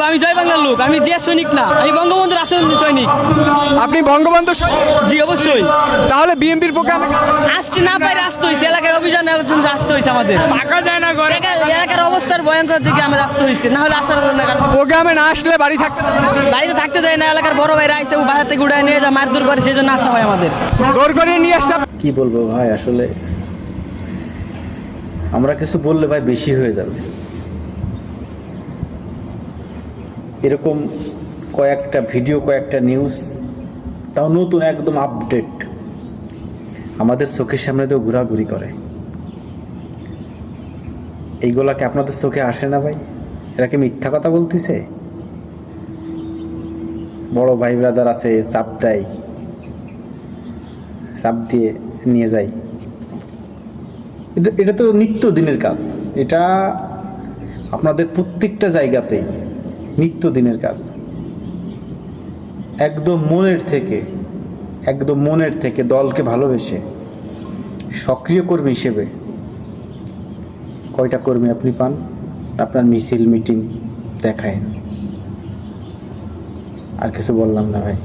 ভাই, আমি জয় বাংলার লোক আমি যে সৈনিক না আমি বঙ্গবন্ধুর আসল সৈনিক। আপনি বঙ্গবন্ধু সৈনিক? জি অবশ্যই। তাহলে বিএনপির পক্ষে আসতে না পারে আসতে হয়েছে এলাকার অভিযান একজন আসতে হয়েছে আমাদের। এলাকা- এলাকার অবস্থার ভয়ঙ্কর থেকে আমরা আসতে হয়েছে না হলে আসার কারণ প্রোগ্রামে না আসলে বাড়ি থাকতে বাড়িতে থাকতে দেয় না এলাকার বড় ভাইরা আইসে ও বাজার থেকে উড়ায় নিয়ে যা মারধর করে সেই জন্য আসা হয় আমাদের। জোর করে নিয়ে আসতে কি বলব ভাই আসলে আমরা কিছু বললে ভাই বেশি হয়ে যাবে। এরকম কয়েকটা ভিডিও কয়েকটা নিউজ তাও নতুন একদম আপডেট আমাদের চোখের সামনে তো ঘোরাঘুরি করে। এইগুলাকে আপনাদের চোখে আসে না ভাই? এরা কি মিথ্যা কথা বলতেছে? বড় ভাই ব্রাদার আছে, চাপ দেয়। চাপ দিয়ে নিয়ে যাই এটা এটা তো নিত্য দিনের কাজ। এটা আপনাদের প্রত্যেকটা জায়গাতেই। নিত্য দিনের কাজ। একদম মনের থেকে, একদম মনের থেকে দলকে ভালোবেসে সক্রিয় কর্মী হিসেবে কয়টা কর্মী আপনি পান? আপনার মিছিল, মিটিং দেখায়। আর কিছু বললাম না ভাই।